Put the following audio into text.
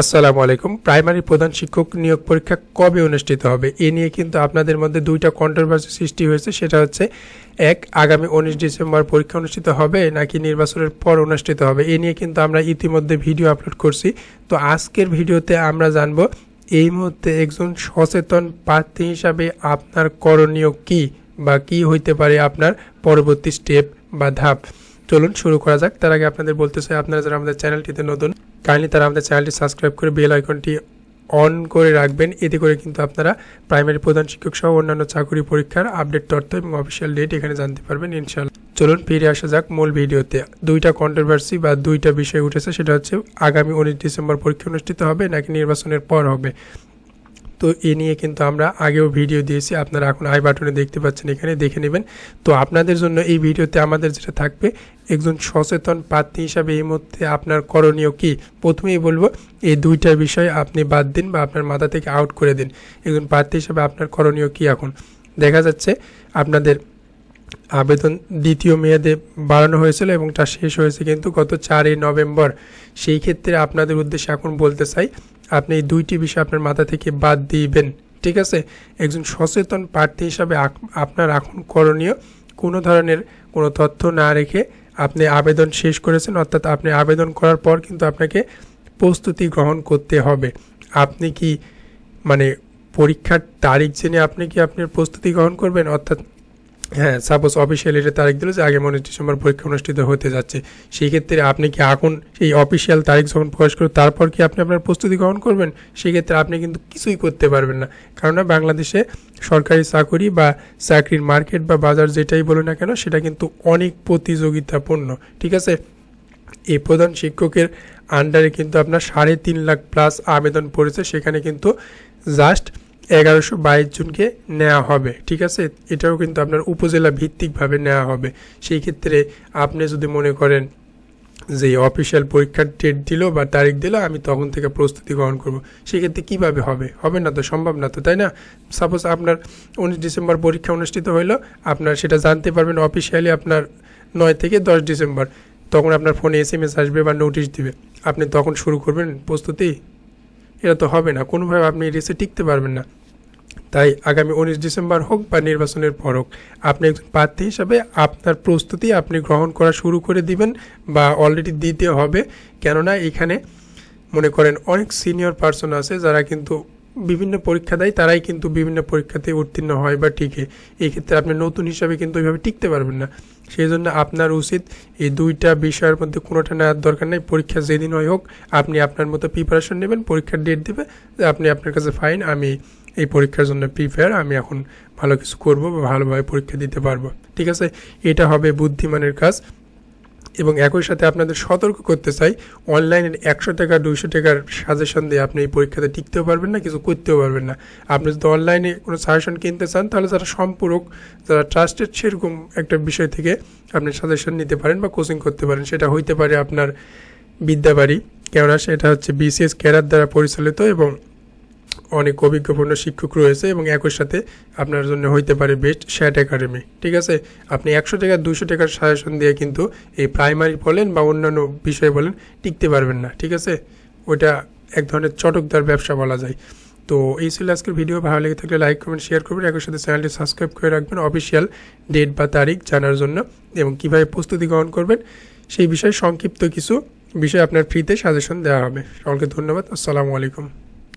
আসসালামু আলাইকুম। প্রাইমারি প্রধান শিক্ষক নিয়োগ পরীক্ষা কবে অনুষ্ঠিত হবে? এ নিয়ে কিন্তু আপনাদের মধ্যে দুইটা কন্ট্রোভার্সি সৃষ্টি হয়েছে। সেটা হচ্ছে, এক, আগামী উনিশ ডিসেম্বর পরীক্ষা অনুষ্ঠিত হবে নাকি নির্বাচনের পর অনুষ্ঠিত হবে? এ নিয়ে কিন্তু আমরা ইতিমধ্যে ভিডিও আপলোড করছি। তো আজকের ভিডিওতে আমরা জানব, এই মুহূর্তে একজন সচেতন প্রার্থী হিসাবে আপনার করণীয় কি বা কি হইতে পারে আপনার পরবর্তী স্টেপ বা ধাপ? চলুন শুরু করা যাক। তার আগে আপনাদের বলতে চাই, আপনারা যারা আমাদের চ্যানেলটিতে নতুন কাইন্ডলি তারা আমাদের চ্যানেলটি সাবস্ক্রাইব করে বেল আইকনটি অন করে রাখবেন। এতে করে কিন্তু আপনারা প্রাইমারি প্রধান শিক্ষক সহ অন্যান্য চাকরি পরীক্ষার আপডেট তথ্য এবং অফিসিয়াল ডেট এখানে জানতে পারবেন ইনশাল্লাহ চলুন ফিরে আসা যাক মূল ভিডিওতে। দুইটা কন্ট্রোভার্সি বা দুইটা বিষয় উঠেছে, সেটা হচ্ছে আগামী উনিশ ডিসেম্বর পরীক্ষা অনুষ্ঠিত হবে নাকি নির্বাচনের পর হবে? তো এ নিয়ে কিন্তু আমরা আগেও ভিডিও দিয়েছি। আপনারা এখন আই বাটনে দেখতে পাচ্ছেন, এখানে দেখে নেবেন। তো আপনাদের জন্য এই ভিডিওতে আমাদের যেটা থাকবে, একজন সচেতন প্রার্থী হিসাবে এই মুহূর্তে আপনার করণীয় কি? প্রথমেই বলব, এই দুইটা বিষয় আপনি বাদ দিন বা আপনার মাথা থেকে আউট করে দিন। একজন প্রার্থী হিসাবে আপনার করণীয় কি এখন? দেখা যাচ্ছে আপনাদের আবেদন দ্বিতীয় মেয়াদে বাড়ানো হয়েছিল এবং তা শেষ হয়েছে কিন্তু গত চারই নভেম্বর। সেই ক্ষেত্রে আপনাদের উদ্দেশ্যে এখন বলতে চাই, আপনি এই দুইটি বিষয় আপনার মাথা থেকে বাদ দিবেন। ঠিক আছে? একজন সচেতন প্রার্থী হিসাবে আপনার এখন করণীয় কোনো ধরনের কোনো তথ্য না রেখে আপনি আবেদন শেষ করেছেন, অর্থাৎ আপনি আবেদন করার পর কিন্তু আপনাকে প্রস্তুতি গ্রহণ করতে হবে। আপনি কি মানে পরীক্ষার তারিখ জেনে আপনি কি আপনার প্রস্তুতি গ্রহণ করবেন, অর্থাৎ হ্যাঁ সাপোজ অফিসিয়াল এটা তারিখ দিল যে আগে উনিশ ডিসেম্বর পরীক্ষা অনুষ্ঠিত হতে যাচ্ছে। সেই ক্ষেত্রে আপনি কি এখন সেই অফিসিয়াল তারিখ যখন প্রকাশ করবে, তারপর কি আপনি আপনার প্রস্তুতি গ্রহণ করবেন? সেই ক্ষেত্রে আপনি কিন্তু কিছুই করতে পারবেন না। কেননা বাংলাদেশে সরকারি চাকরি বা চাকরির মার্কেট বা বাজার যেটাই বলুন না কেন, সেটা কিন্তু অনেক প্রতিযোগিতাপূর্ণ। ঠিক আছে? এই প্রধান শিক্ষকের আন্ডারে কিন্তু আপনার সাড়ে তিন লাখ প্লাস আবেদন পড়েছে। সেখানে কিন্তু জাস্ট এগারোশো বাইশ জনকে নেওয়া হবে, ঠিক আছে? এটাও কিন্তু আপনার উপজেলা ভিত্তিকভাবে নেওয়া হবে। সেই ক্ষেত্রে আপনি যদি মনে করেন যে অফিসিয়াল পরীক্ষার ডেট দিল বা তারিখ দিল, আমি তখন থেকে প্রস্তুতি গ্রহণ করব। সেক্ষেত্রে কীভাবে হবে? হবে না তো সম্ভব না তো, তাই না? সাপোজ আপনার উনিশ ডিসেম্বর পরীক্ষা অনুষ্ঠিত হইল, আপনার সেটা জানতে পারবেন অফিসিয়ালি আপনার নয় থেকে দশ ডিসেম্বর। তখন আপনার ফোনে এস এম এস আসবে বা নোটিশ দিবে। আপনি তখন শুরু করবেন প্রস্তুতি? এটা তো হবে না। কোনোভাবে আপনি রেসে টিকতে পারবেন না। তাই আগামী উনিশ ডিসেম্বর হোক বা নির্বাচনের পর হোক, আপনি একজন প্রার্থী হিসাবে আপনার প্রস্তুতি আপনি গ্রহণ করা শুরু করে দিবেন বা অলরেডি দিতে হবে। কেননা এখানে মনে করেন অনেক সিনিয়র পার্সন আছে যারা কিন্তু বিভিন্ন পরীক্ষা দেয়, তারাই কিন্তু বিভিন্ন পরীক্ষাতে উত্তীর্ণ হয় বা টিকে। এই ক্ষেত্রে আপনি নতুন হিসাবে কিন্তু ওইভাবে টিকতে পারবেন না। সেই জন্য আপনার উচিত এই দুইটা বিষয়ের মধ্যে কোনোটা নেওয়ার দরকার নেই। পরীক্ষা যেদিন হয় হোক, আপনি আপনার মতো প্রিপারেশন নেবেন, পরীক্ষার ডেট দেবে আপনি আপনার কাছে ফাইন আমি এই পরীক্ষার জন্য প্রিপেয়ার আমি এখন ভালো কিছু করব বা ভালোভাবে পরীক্ষা দিতে পারব। ঠিক আছে? এটা হবে বুদ্ধিমানের কাজ। এবং একই সাথে আপনাদের সতর্ক করতে চাই অনলাইনের একশো টাকা, দুইশো টাকার সাজেশন দিয়ে আপনি এই পরীক্ষাতে টিকতেও পারবেন না, কিছু করতেও পারবেন না। আপনি যদি অনলাইনে কোনো সাজেশন কিনতে চান, তাহলে যারা সম্পূরক, যারা ট্রাস্টেড সেরকম একটা বিষয় থেকে আপনি সাজেশন নিতে পারেন বা কোচিং করতে পারেন। সেটা হইতে পারে আপনার বিদ্যাবাড়ি। কেননা সেটা হচ্ছে বিসিএস ক্যারার দ্বারা পরিচালিত এবং অনেক অভিজ্ঞপূর্ণ শিক্ষক রয়েছে এবং একই সাথে আপনার জন্য হইতে পারে বেস্ট শ্যাট একাডেমি। ঠিক আছে? আপনি একশো টাকা দুশো টাকার সাজেশন দিয়ে কিন্তু এই প্রাইমারি বলেন বা অন্যান্য বিষয় বলেন টিকতে পারবেন না। ঠিক আছে? ওইটা এক ধরনের চটকদার ব্যবসা বলা যায়। তো এই ছিল আজকের ভিডিও। ভালো লেগে থাকলে লাইক কমেন্ট শেয়ার করবেন। একই সাথে চ্যানেলটি সাবস্ক্রাইব করে রাখবেন। অফিসিয়াল ডেট বা তারিখ জানার জন্য এবং কীভাবে প্রস্তুতি গ্রহণ করবেন সেই বিষয়ে সংক্ষিপ্ত কিছু বিষয় আপনার ফ্রিতে সাজেশন দেওয়া হবে। সকলকে ধন্যবাদ। আসসালামু আলাইকুম।